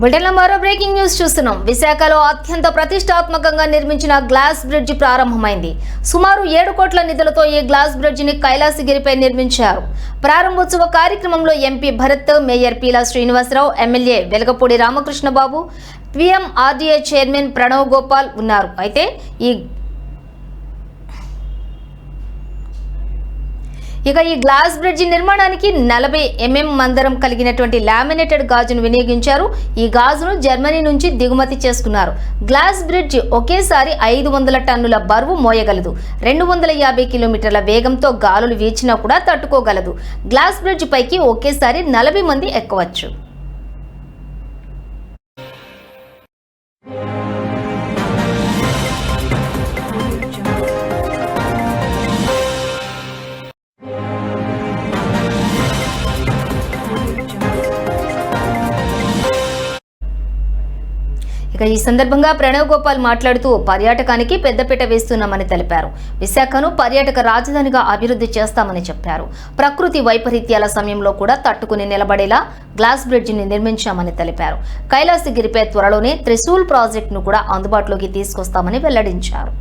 బులెటిన్లో మరో breaking news చూస్తున్నాం. విశాఖలో అత్యంత ప్రతిష్టాత్మకంగా నిర్మించిన గ్లాస్ బ్రిడ్జి ప్రారంభమైంది. సుమారు ఏడు కోట్ల నిధులతో ఈ గ్లాస్ బ్రిడ్జిని కైలాసగిరిపై నిర్మించారు. ప్రారంభోత్సవ కార్యక్రమంలో MP Bharat mayor Peela Srinivasarao MLA Velagapudi Ramakrishnababu PMRDA chairman Pranav Gopal ఉన్నారు. అయితే ఈ ఇక ఈ గ్లాస్ బ్రిడ్జి నిర్మాణానికి నలభై ఎంఎం మందరం కలిగినటువంటి లామినేటెడ్ గాజును వినియోగించారు. ఈ గాజును జర్మనీ నుంచి దిగుమతి చేసుకున్నారు. గ్లాస్ బ్రిడ్జ్ ఒకేసారి ఐదు వందల టన్నుల బరువు మోయగలదు. రెండు వందల యాభై కిలోమీటర్ల వేగంతో గాలులు వీచినా కూడా తట్టుకోగలదు. గ్లాస్ బ్రిడ్జ్ పైకి ఒకేసారి నలభై మంది ఎక్కవచ్చు. ఇక ఈ సందర్భంగా ప్రణవ్ గోపాల్ మాట్లాడుతూ పర్యాటకానికి పెద్దపీట వేస్తున్నామని తెలిపారు. విశాఖను పర్యాటక రాజధానిగా అభివృద్ధి చేస్తామని చెప్పారు. ప్రకృతి వైపరీత్యాల సమయంలో కూడా తట్టుకుని నిలబడేలా గ్లాస్ బ్రిడ్జిని నిర్మించామని తెలిపారు. కైలాసగిరిపై త్వరలోనే త్రిశూల్ ప్రాజెక్టును కూడా అందుబాటులోకి తీసుకొస్తామని వెల్లడించారు.